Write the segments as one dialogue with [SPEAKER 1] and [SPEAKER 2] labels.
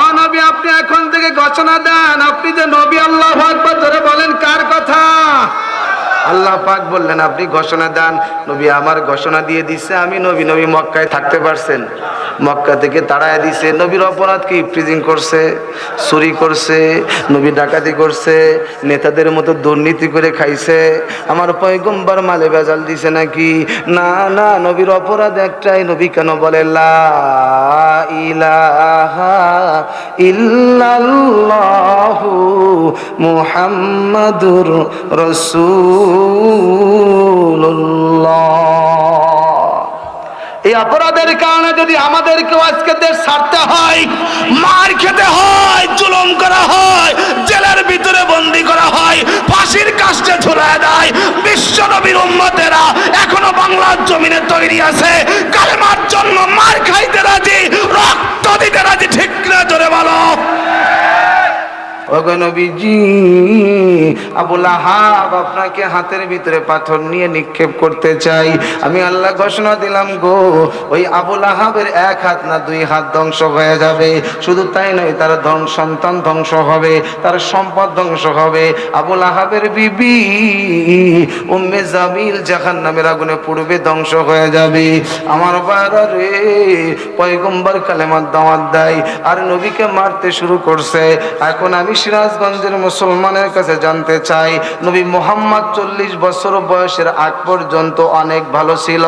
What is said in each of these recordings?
[SPEAKER 1] ও নবী, আপনি এখন থেকে ঘোষণা দেন। আপনি যে নবী, আল্লাহ আকবার ধরে বলেন, কার কথা? আল্লাহ পাক বললেন, আপনি ঘোষণা দেন। নবী আমার ঘোষণা দিয়ে দিচ্ছে আমি নবী নবী মক্কায় থাকতে পারছেন। মক্কা থেকে তাড়ায় দিছে। নবীর অপরাধ কি? প্রিজিং করছে, চুরি করছে, নবী ডাকাতি করছে, নেতাদের মতো দুর্নীতি করে খাইছে। আমার পয়গম্বর মালে বেজাল দিছে নাকি? না না, নবীর অপরাধ একটাই। নবী কেন বলে, লা ইলাহা মুহাম্মাদুর রাসূলুল্লাহ এই অপরাধের কারণে যদি আমাদেরকেও আজকে দেশ ছাড়তে হয়, মার খেতে হয়, জুলুম করা হয়, জেলের ভিতরে বন্দি করা হয়, ফাঁসির কাস্টে ঝুলায় দেয়, বিশ্ব নবীর উম্মতেরা এখনও বাংলার জমিনে তৈরি আছে, কালেমার জন্য মার খাইতে রাজি রক্ত দিতে রাজি ঠিক না জোরে বলো ওগো নবীজি। আবুল আহাব আপনাকে হাতের ভিতরে পাথর নিয়ে নিক্ষেপ করতে চাই। আমি আল্লাহ ঘোষণা দিলাম গো, ওই আবুল আহাবের এক হাত না দুই হাত ধ্বংস হয়ে যাবে। শুধু তাই নয়, তার ধন সন্তান ধ্বংস হবে, তার সম্পদ ধ্বংস হবে। আবুল আহাবের বিবি উম্মে জামিল জাহান নামের আগুনে পূর্বে ধ্বংস হয়ে যাবে। আমার বারা রে, পয়গম্বর কালেমার দাওয়াত দেয়, আর নবীকে মারতে শুরু করছে। এখন আমি সিরাজগঞ্জের মুসলমানের কাছে জানতে চাই, নবী মোহাম্মদ চল্লিশ বছর বয়সের আগ পর্যন্ত অনেক ভালো ছিল।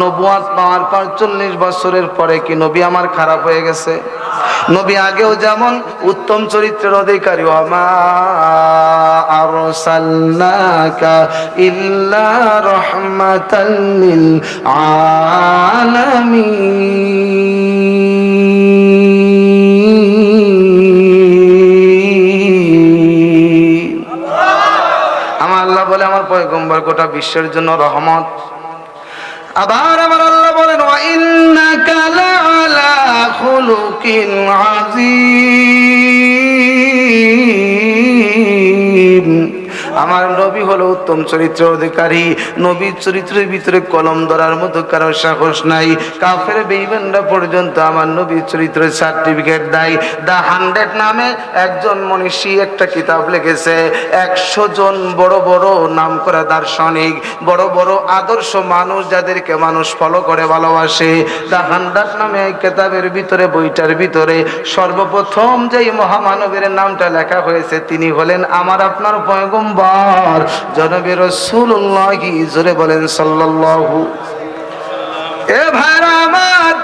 [SPEAKER 1] নবুয়াত পাওয়ার পর চল্লিশ বছরের পরে কি নবী আমার খারাপ হয়ে গেছে? নবী আগেও যেমন উত্তম চরিত্রের অধিকারী ইল্লা রহমাতাল লিল আলামিন। পয়গম্বর গোটা বিশ্বের জন্য রহমত। আবার আমার আল্লাহ বলেন ওয়া ইন্নাকা লাআলা খুলুকিন আযীম। আমার নবী হলো উত্তম চরিত্র অধিকারী। নবীর চরিত্রের ভিতরে কলম ধরার মতো কারও সাহস নাই। কাফের বেইমানরা পর্যন্ত আমার নবীর চরিত্রের সার্টিফিকেট দেয়। দা হান্ড্রেড নামে একজন মনীষী একটা কিতাব লিখেছে, একশো জন বড় বড় নাম করা দার্শনিক, বড় বড় আদর্শ মানুষ যাদেরকে মানুষ ফলো করে, ভালোবাসে। দা হান্ড্রেড নামে এই কিতাবের ভিতরে, বইটার ভিতরে সর্বপ্রথম যেই মহামানবের নামটা লেখা হয়েছে, তিনি হলেন আমার আপনার পয়গম্বর। জনবী রসুল্লাহি জোরে বলেন সাল্লাল্লাহু এ ভাইরা আমার,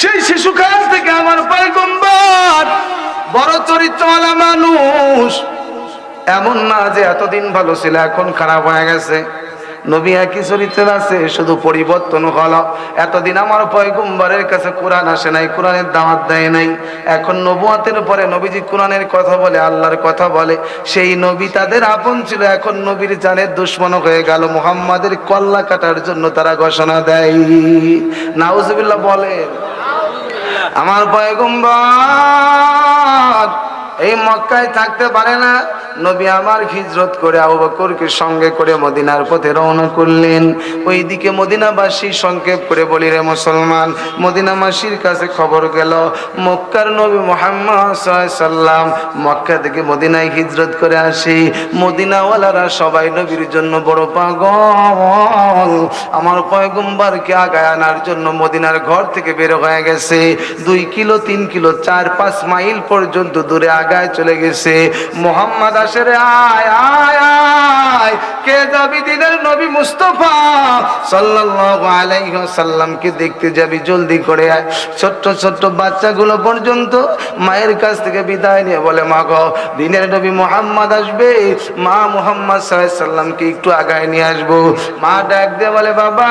[SPEAKER 1] সেই শিশু শিশুকাল থেকে আমার পয়গম্বর, বড় চরিত্রওয়ালা মানুষ। এমন না যে এতদিন ভালো ছিল, এখন খারাপ হয়ে গেছে। নবী একই চরিত্রের আছে, শুধু পরিবর্তন হলো। এতদিন আমার পয়গম্বরের কাছে কোরআন আসে নাই, কোরআনের দাওয়াত দেয় নাই। এখন নবুয়াতের পরে নবীজি কোরআনের কথা বলে, আল্লাহর কথা বলে। সেই নবী তাদের আপন ছিল, এখন নবীর জানের দুশ্মন হয়ে গেল। মুহাম্মাদের কল্লা কাটার জন্য তারা ঘোষণা দেয়। নাউজুবিল্লাহ বলেন, আমার পয়গম্বর এই মক্কায় থাকতে পারে না। নবী আমার হিজরত করে আবু বকরকে সঙ্গে করে মদিনার পথে রওনা করলেন। ওইদিকে মদিনাবাসী সংক্ষেপ করে বলি রে মুসলমান, মদিনাবাসীর কাছে খবর গেল, মক্কার নবী মোহাম্মদ সাল্লাম মক্কা থেকে মদিনায় হিজরত করে আসি। মদিনাওয়ালারা সবাই নবীর জন্য বড় পাগল। আমার পয়গম্বরকে আগায় আনার জন্য মদিনার ঘর থেকে বের হয়ে গেছে। দুই কিলো, তিন কিলো, চার, পাঁচ মাইল পর্যন্ত দূরে আগায় চলে গেছে। মোহাম্মদ আসে রে আয় আয় আয়। কে যাবি দিনের নবী মুস্তফা? সাল্লাল্লাহু আলাইহি ওয়াসাল্লামকে দেখতে যাবি, জলদি করে আয়। ছোট্ট ছোট্ট বাচ্চাগুলো পর্যন্ত মায়ের কাছ থেকে বিদায় নিয়ে বলে, মা গো, দিনের নবী মোহাম্মদ আসবে। মা মোহাম্মদ সাল্লামকে একটু আগায় নিয়ে আসব। মা ডাক দিয়ে বলে, বাবা,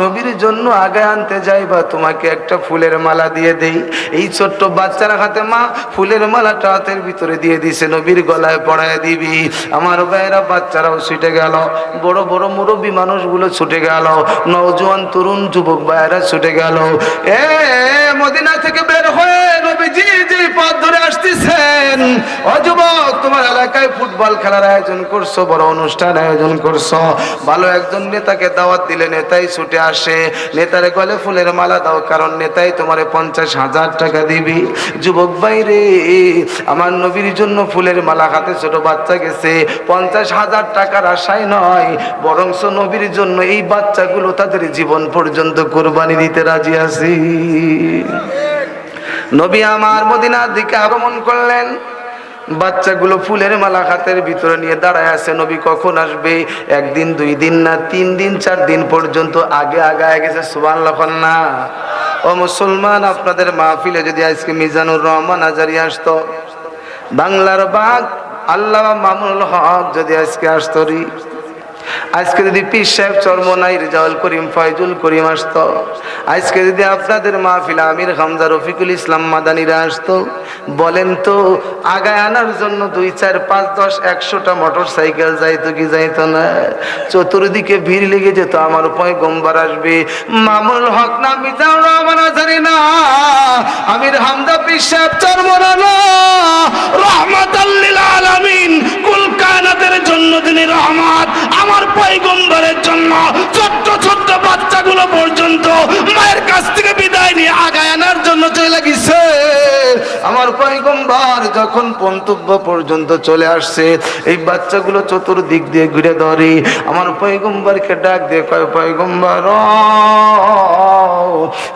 [SPEAKER 1] নবীর জন্য আগায় আনতে যাইবা তোমাকে একটা ফুলের মালা দিয়ে দেই। এই ছোট্ট বাচ্চারা হাতে মা ফুলের মালাটা হাতের ভিতরে দিয়ে দিছে, নবীর গলায় পড়ায় দিবি। আমার ভাইয়েরা বাচ্চারাও ছুটে গেল। বড় বড় মুরব্বী মানুষগুলো ছুটে গেল। নওজোয়ান তরুণ যুবক ভাইয়েরা ছুটে গেল। এ মদিনা থেকে বের হয়ে নবীজি যে পথ ধরে আসতেছেন। ও যুবক, তোমার এলাকায় ফুটবল খেলার আয়োজন করছ, বড় অনুষ্ঠান আয়োজন করছ। ভালো একজন নেতাকে দাওয়াত দিলে নেতাই ছুটে আসে। নেতারে গলে ফুলের মালা দাও, কারণ নেতাই তোমারে পঞ্চাশ হাজার টাকা দিবি। যুবক বাইরে আমার নবীর জন্য ফুলের মালা হাতে ছোট বাচ্চা গেছে। পঞ্চাশ হাজার টাকার আশায় নয়, বরংস নবীর জন্য এই বাচ্চাগুলো তাদের জীবন পর্যন্ত কোরবানি দিতে রাজি আছি। নবী আমার মদিনার দিকে আগমন করলেন। বাচ্চাগুলো ফুলের মালা হাতের ভিতরে নিয়ে দাঁড়ায় আছে। নবী কখন আসবে? একদিন, দুই দিন না তিন দিন, চার দিন পর্যন্ত আগে আগায় গেছে সুবান লখন না। ও মুসলমান, আপনাদের মাহফিলে যদি আজকে মিজানুর রহমান আজারি আসতো, বাংলার বাঘ আল্লাহ মামুল হক যদি আজকে আসতো রি আজকে যদি পীর সাহেব চর্মনাই রেজাউল করিম ফয়জুল করিম আসতো, আজকে যদি আপনাদের মাহফিল আমির হামজা রফিকুল ইসলাম মাদানিরা আসতো, বলেন তো, আগায় আনার জন্য দুই, চার, পাঁচ, দশ, একশোটা মোটর সাইকেল যাইতো কি যাইতো না? চতুর্দিকে ভিড় লেগে যেত, আমার পয়গম্বর আসবে মামুল হক না মিজাউর রহমান আজারি না, আমির হামজা পীর সাহেব চর্মনানা রহমাতাল্লিল আলামিন, কুল কায়নাতের জন্য তিনি রহমত, আমার পয়গম্বরের জন্য ছোট্ট ছোট্ট বাচ্চাগুলো পর্যন্ত মায়ের কাছ থেকে বিদায় নিয়ে আগায় আনার জন্য চলে গেছে। আমার পয়গম্বর যখন পন্তব্য পর্যন্ত চলে আসছে, এই বাচ্চাগুলো চতুর্দিক দিয়ে ঘুরে ধরে, আমার পয়গম্বরকে ডাক দিয়ে কয়, পয়গম্বর,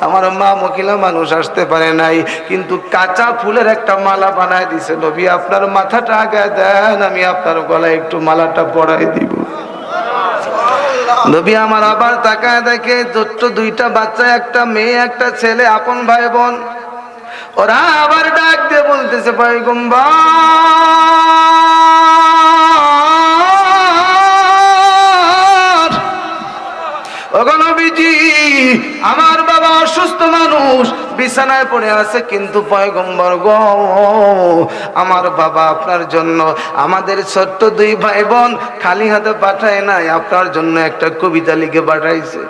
[SPEAKER 1] আমার মা মহিলা মানুষ আসতে পারে নাই, কিন্তু কাঁচা ফুলের একটা মালা বানায় দিছে নবী, আপনার মাথাটা আগে দেন, আমি আপনার গলায় একটু মালাটা পরাই দিব। নবী আমার আবার তাকায় দেখে, ছোট্ট দুইটা বাচ্চা, একটা মেয়ে, একটা ছেলে, আপন ভাই বোন ওরা আবার ডাক দিয়ে বলতেছে ওগো নবীজি, আমার বাবা অসুস্থ মানুষ বিছানায় পড়ে আছে, কিন্তু পয়গম্বর গো, আমার বাবা আপনার জন্য, আমাদের ছোট্ট দুই ভাই বোন খালি হাতে পাঠায় নাই, আপনার জন্য একটা কবিতা লিখে পাঠাইছে।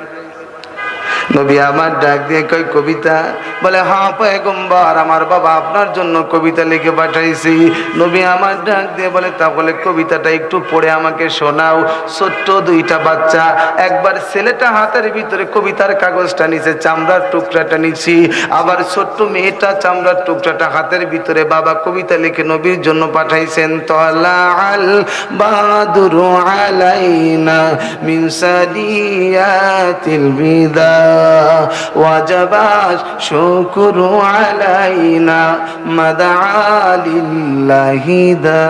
[SPEAKER 1] নবী আমার ডাক দিয়ে কই কবিতা? বলে হ্যাঁ পয়গম্বর, আমার বাবা আপনার জন্য কবিতা লিখে পাঠাইছি। নবী আমার ডাক দিয়ে বলে, তা বলে, কবিতাটা একটু পড়ে আমাকে শোনাও। ছোট্ট দুইটা বাচ্চা, একবার ছেলেটা হাতের ভিতরে কবিতার কাগজটা নিচে চামড়ার টুকরাটা নিছি। আবার ছোট্ট মেয়েটা চামড়ার টুকরাটা হাতের ভিতরে বাবা কবিতা লিখে নবীর জন্য পাঠাইছেন। তলা আল বাদুরু আলাইনা মিন সাদিয়াতিল বিদা। وجب الشكر علينا مدعا لله دا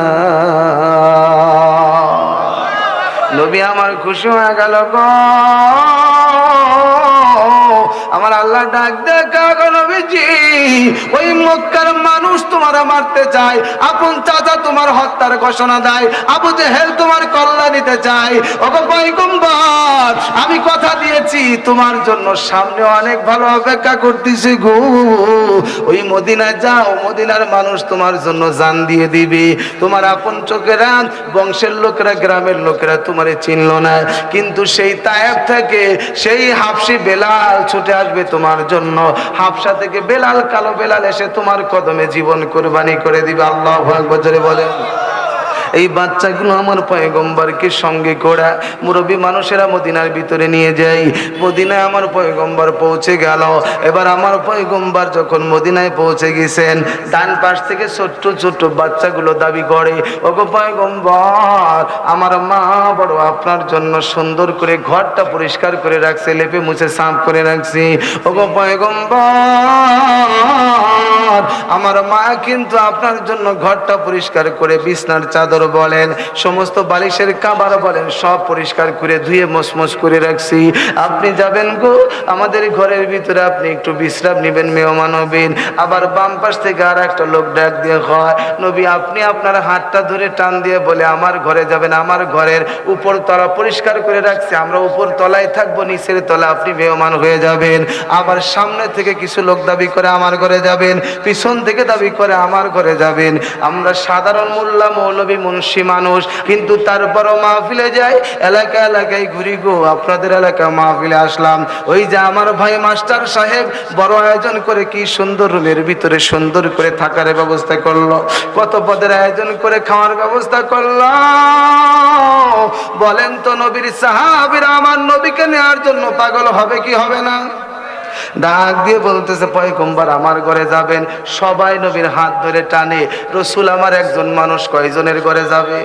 [SPEAKER 1] নবী আমার খুশি হয়ে গেল গো আমার আল্লাহ ডাক দেখা ওই মক্কার মানুষ তোমার মারতে চায়, আপন চাচা তোমার হত্যার ঘোষণা দেয়, আবু জেহেল তোমার কল্যাণ নিতে চায়। ওগো পয়গম্বর, আমি কথা দিয়েছি, তোমার জন্য সামনে অনেক ভালো অপেক্ষা করতেছি গো। ওই মদিনায় যাও, মদিনার মানুষ তোমার জন্য জান দিয়ে দিবে। তোমার আপন চোখেরা বংশের লোকেরা, গ্রামের লোকেরা তোমারে চিনল না। কিন্তু সেই তায়েব থেকে সেই হাফসি বেলাল ছুটে আসবে তোমার জন্য। হাফসা থেকে বেলাল, কালো বেলাল এসে তোমার কদমে জীবন কোরবানি করে দিবে। আল্লাহ বলে বলেন। এই বাচ্চাগুলো আমার পয়গম্বরকে সঙ্গে করা মুরব্বী মানুষেরা মদিনার ভিতরে নিয়ে যাই মদিনায় আমার পয়গম্বর পৌঁছে গেল। এবার আমার পয়গম্বর যখন মদিনায় পৌঁছে গেছেন, ডান পাশ থেকে ছোট্ট ছোট্ট বাচ্চাগুলো দাবি করে, ওগো পয়গম্বর, আমার মা বড় আপনার জন্য সুন্দর করে ঘরটা পরিষ্কার করে রাখছে, লেপে মুছে সাফ করে রাখছি। ওগো পয়গম্বর, আমার মা কিন্তু আপনার জন্য ঘরটা পরিষ্কার করে বিছনার চাদর বলেন, সমস্ত বালিশের কাবার বলেন, সব পরিষ্কার করে ধুয়ে মসমস করে রাখছি। আপনি যাবেন গো, আমাদের ঘরের ভিতরে আপনি একটু বিশ্রাম নেবেন, মেহমান হবেন। আবার বাম পাশ থেকে আর একটা লোক ডাক দিয়ে হয়, নবী, আপনি আপনার হাতটা ধরে টান দিয়ে বলে, আমার ঘরে যাবেন, আমার ঘরের উপর তলা পরিষ্কার করে রাখছি, আমরা উপর তলায় থাকব, নিচের তলা আপনি মেহমান হয়ে যাবেন। আবার সামনে থেকে কিছু লোক দাবি করে, আমার ঘরে যাবেন, পিছন থেকে থেকে দাবি করে, আমার ঘরে যাবেন। আমরা সাধারণ মোল্লা, মৌলবী মুন্সি মানুষ, কিন্তু তারপরও মাহফিলে যায় এলাকা এলাকায় ঘুরি গো, আপনাদের এলাকা মাহফিলে আসলাম। ওই যে আমার ভাই মাস্টার সাহেব, বড় আয়োজন করে কি সুন্দর রুমের ভিতরে সুন্দর করে থাকার ব্যবস্থা করল, কত পদের আয়োজন করে খাওয়ার ব্যবস্থা করল। বলেন তো নবীর সাহাবিরা, আমার নবীকে নেওয়ার জন্য পাগল হবে কি হবে না? ডাক দিয়ে বলতেছে, পয়গম্বর আমার ঘরে যাবেন। সবাই নবীর হাত ধরে টানে, রসুল আমার একজন মানুষ, কয়জনের ঘরে যাবে?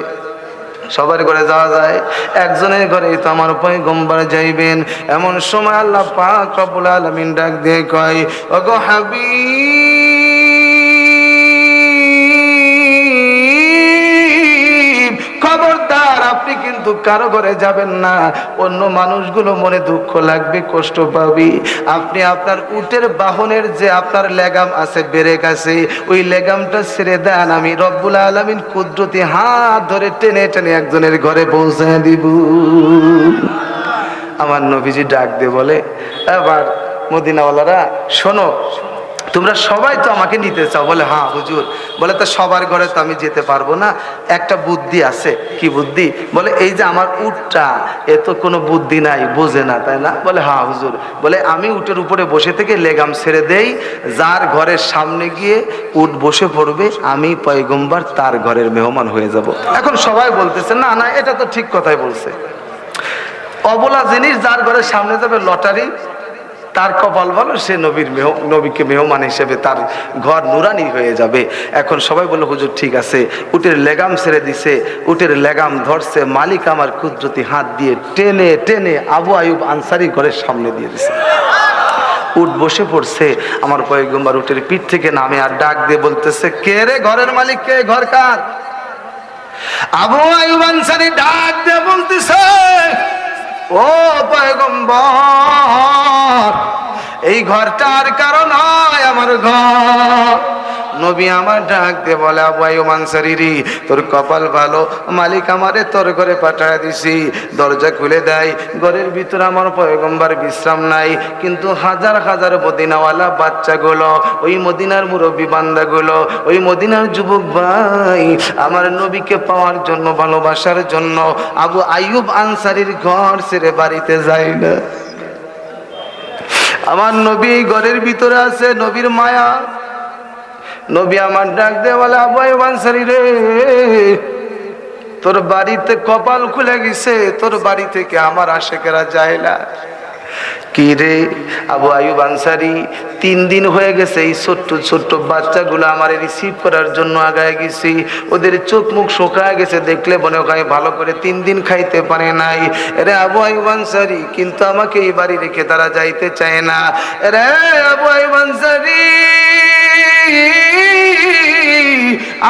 [SPEAKER 1] সবার ঘরে যাওয়া যায়। একজনের ঘরে তো আমার পয়গম্বর যাইবেন। এমন সময় আল্লাহ পাক রব্বুল আলামিন ডাক দিয়ে কয়, ওগো হাবিব কারও ঘরে যাবেন না। অন্য মানুষগুলো মনে দুঃখ লাগবে, কষ্ট পাবি। আপনি আপনার উটের বাহনের যে আপনার লেগাম আছে, বেরেক আছে, ওই লেগামটা ছেড়ে দেন। আমি রব্বুল আলমিন কুদরতি হাত ধরে টেনে টেনে একজনের ঘরে পৌঁছে দিব। আমার নবীজি ডাক দিয়ে বলে, এবার মদিনাওয়ালারা, শোনো তোমরা সবাই তো আমাকে নিতে চাও। বলে হ্যাঁ হুজুর। বলে, তো সবার ঘরে তো আমি যেতে পারব না। একটা বুদ্ধি আছে। কি বুদ্ধি? বলে, এই যে আমার উটটা, এ তো কোনো বুদ্ধি নাই, বোঝে না, তাই না? বলে হ্যাঁ হুজুর। বলে, আমি উটের উপরে বসে থেকে লেগাম ছেড়ে দেই, যার ঘরের সামনে গিয়ে উট বসে পড়বে, আমি পয়গম্বার তার ঘরের মেহমান হয়ে যাব। এখন সবাই বলতেছে, না না, এটা তো ঠিক কথাই বলছে। অবলা জিনিস যার ঘরের সামনে যাবে, লটারি তার কপাল ভালো, সে নবীর মেহ নবীকে মেহমান হিসেবে তার ঘর নুরানি হয়ে যাবে। এখন সবাই বলল, হুজুর, ঠিক আছে। উটের লেগাম ছেড়ে দিছে, উটের লেগাম ধরছে, মালিক আমার কুদরতি হাত দিয়ে টেনে টেনে আবু আয়ুব আনসারি ঘরের সামনে দিয়ে দিছে। উট বসে পড়ছে, আমার পয়গম্বর উটের পিঠ থেকে নামে আর ডাক দিয়ে বলতেছে, কে রে ঘরের মালিক? কে? ঘর কার? আবু আয়ুব আনসারি ডাক দিয়ে বলতেছে ও পয়গম্বর এই ঘরটার কারণ হয় আমার ঘর। নবী আমার ডাক দিয়ে বলে, আবু আনসারি তোর কপাল ভালো, মালিক আমারে তোর ঘরে পাঠায় দিছি। দরজা খুলে দেয়, ঘরের ভিতরে আমার পয়গম্বার বিশ্রাম নাই, কিন্তু হাজার হাজার মদিনাওয়ালা বাচ্চাগুলো, ওই মদিনার মুরব্বী বান্দাগুলো, ওই মদিনার যুবক ভাই, আমার নবীকে পাওয়ার জন্য, ভালোবাসার জন্য, আবু আয়ুব আনসারির ঘর ছেড়ে বাড়িতে যায় না। আমার নবী ঘরের ভিতরে আছে, নবীর মায়া। নবী আমার ডাক দে বলে আবাই বানসারি রে। তোর বাড়িতে কপাল খুলে গেছে, তোর বাড়ি থেকে আমার আশেকেরা যায় না। কি রে? আবু আয়ুব আনসারি, তিন দিন হয়ে গেছে এই ছোট্ট ছোট্ট বাচ্চাগুলো আমার রিসিভ করার জন্য আগায় গেছি। ওদের চোখ মুখ শোকায় গেছে, দেখলে মনে হয় ভালো করে তিন দিন খাইতে পারে নাই। রে আবু আয়ুব আনসারি, কিন্তু আমাকে এই বাড়ি রেখে তারা যাইতে চায় না। রে আবু আয়ুব আনসারি!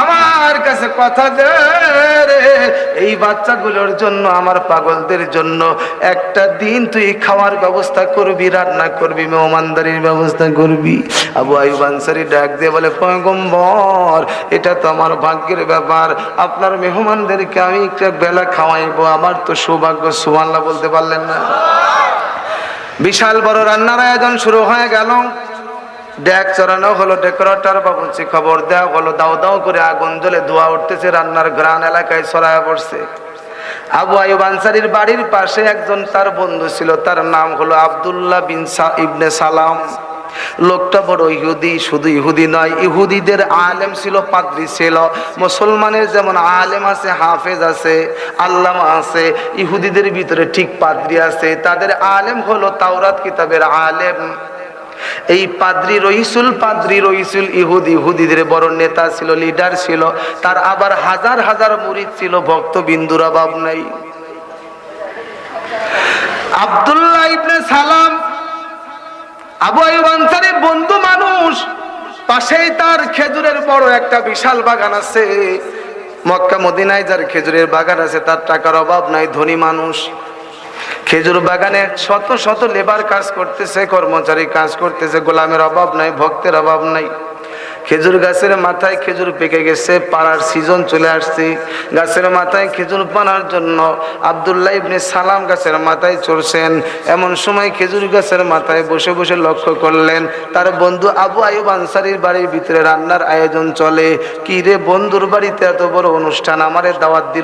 [SPEAKER 1] আমার কাছে কথা দে এই বাচ্চাগুলোর জন্য, আমার পাগলদের জন্য একটা দিন তুই খাওয়ার ব্যবস্থা করবি, রান্না করবি, মেহমানদারির ব্যবস্থা করবি। আবু আয়ুব আনসারি ডাক দিয়ে বলে, পয়গম্বর, এটা তো আমার ভাগ্যের ব্যাপার। আপনার মেহমানদেরকে আমি একটা বেলা খাওয়াইবো। আমার তো সৌভাগ্য সুমাল্লা বলতে পারলেন না। বিশাল বড় রান্নার আয়োজন শুরু হয়ে গেল। ডেক চড়ানো হলো ডেকোরেটর বাবুঞ্চি খবর দেওয়া হলো, দাও দাও করে আগুন জ্বলে ধোয়া উঠতেছে, রান্নার গ্রান এলাকায় ছড়ায় পড়ছে। আবু আয়ুব আনসারির বাড়ির পাশে একজন তার বন্ধু ছিল, তার নাম হলো আব্দুল্লাহ বিন ইবনে সালাম। লোকটা বড় ইহুদি, শুধু ইহুদি নয়, ইহুদিদের আলেম ছিল, পাদ্রি ছিল। মুসলমানের যেমন আলেম আছে, হাফেজ আছে, আল্লামা আছে, ইহুদিদের ভিতরে ঠিক পাদ্রি আছে, তাদের আলেম হলো তাওরাত কিতাবের আলেম। এই পাদ্রি রইসুল পাদ্রি রইসুল, ইহুদি, ইহুদিদের বড় নেতা ছিল লিডার ছিল, তার আবার হাজার হাজার মুরিদ ছিল ভক্ত বিন্দুর অভাব নাই। আব্দুল্লাহ ইবনে সালাম আবু বন্ধু মানুষ, পাশেই তার খেজুরের বড় একটা বিশাল বাগান আছে। মক্কা, মদিনায় যার খেজুরের বাগান আছে, তার টাকার অভাব নাই, ধনী মানুষ। খেজুর বাগানে শত শত লেবার কাজ করতেছে, কর্মচারী কাজ করতেছে, গোলামের অভাব নাই, ভক্তের অভাব নাই। খেজুর গাছের মাথায় খেজুর পেকে গেছে, পাড়ার সিজন চলে আসছে। গাছের মাথায় খেজুর পানার জন্য আবদুল্লাহ ইবনে সালাম গাছের মাথায় চড়ছেন। এমন সময় খেজুর গাছের মাথায় বসে বসে লক্ষ্য করলেন, তার বন্ধু আবু আয়ুব আনসারির বাড়ির ভিতরে রান্নার আয়োজন চলে। কি রে বন্ধুর বাড়িতে এত বড় অনুষ্ঠান? আমারে দাওয়াত দিল